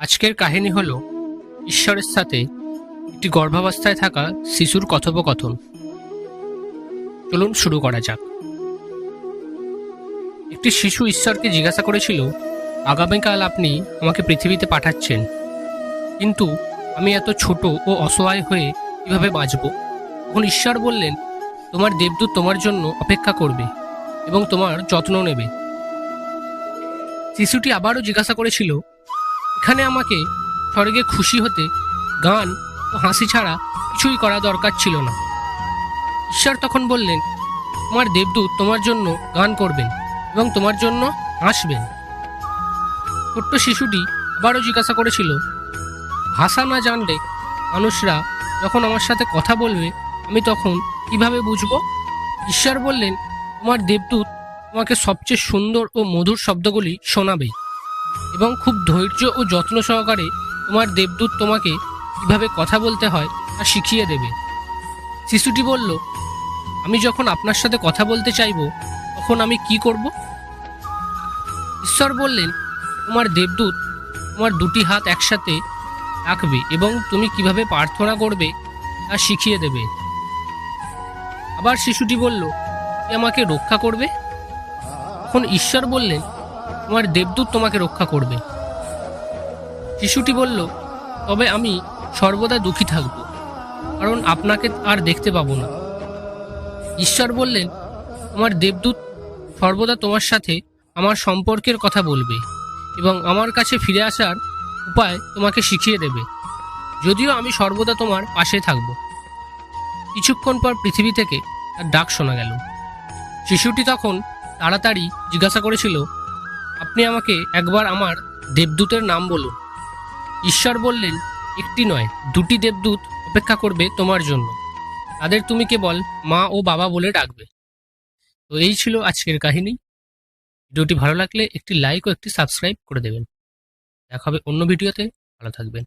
আজকের কাহিনী হল ঈশ্বরের সাথে একটি গর্ভাবস্থায় থাকা শিশুর কথোপকথন। চলুন শুরু করা যাক। একটি শিশু ঈশ্বরকে জিজ্ঞাসা করেছিল, আগামীকাল আপনি আমাকে পৃথিবীতে পাঠাচ্ছেন, কিন্তু আমি এত ছোট ও অসহায় হয়ে কীভাবে বাঁচব? তখন ঈশ্বর বললেন, তোমার দেবদূত তোমার জন্য অপেক্ষা করবে এবং তোমার যত্ন নেবে। শিশুটি আবারও জিজ্ঞাসা করেছিল এখানে আমাকে স্বর্গে খুশি হতে, গান ও হাসি ছাড়া কিছুই করা দরকার ছিল না। ঈশ্বর তখন বললেন, তোমার দেবদূত তোমার জন্য গান করবেন এবং তোমার জন্য হাসবেন। ছোট্ট শিশুটি আবারও জিজ্ঞাসা করেছিল, ভাষা না জানলে মানুষরা যখন আমার সাথে কথা বলবে, আমি তখন কীভাবে বুঝব? ঈশ্বর বললেন, তোমার দেবদূত তোমাকে সবচেয়ে সুন্দর ও মধুর শব্দগুলি শোনাবে। এবং খুব ধৈর্য ও যত্ন সহকারে তোমার দেবদূত তোমাকে কীভাবে কথা বলতে হয় তা শিখিয়ে দেবে। শিশুটি বলল, আমি যখন আপনার সাথে কথা বলতে চাইব, তখন আমি কি করব? ঈশ্বর বললেন, তোমার দেবদূত তোমার দুটি হাত একসাথে রাখবে এবং তুমি কীভাবে প্রার্থনা করবে তা শিখিয়ে দেবে। আবার শিশুটি বলল, "কে আমাকে রক্ষা করবে? তখন ঈশ্বর বললেন তোমার দেবদূত তোমাকে রক্ষা করবে। শিশুটি বলল, তবে আমি সর্বদা দুঃখী থাকব, কারণ আপনাকে আর দেখতে পাবো না। ঈশ্বর বললেন, তোমার দেবদূত সর্বদা তোমার সাথে আমার সম্পর্কের কথা বলবে এবং আমার কাছে ফিরে আসার উপায় তোমাকে শিখিয়ে দেবে। যদিও আমি সর্বদা তোমার পাশে থাকব। কিছুক্ষণ পর পৃথিবী থেকে তার ডাক শোনা গেল। শিশুটি তখন তাড়াতাড়ি জিজ্ঞাসা করেছিল আপনি আমাকে একবার আমার দেবদূতের নাম বলুন। ঈশ্বর বললেন, একটি নয়, দুটি দেবদূত অপেক্ষা করবে তোমার জন্য। তাদের তুমি কেবল মা ও বাবা বলে ডাকবে। তো এই ছিল আজকের কাহিনী। ভিডিওটি ভালো লাগলে একটি লাইক ও একটি সাবস্ক্রাইব করে দেবেন। দেখা হবে অন্য ভিডিওতে। ভালো থাকবেন।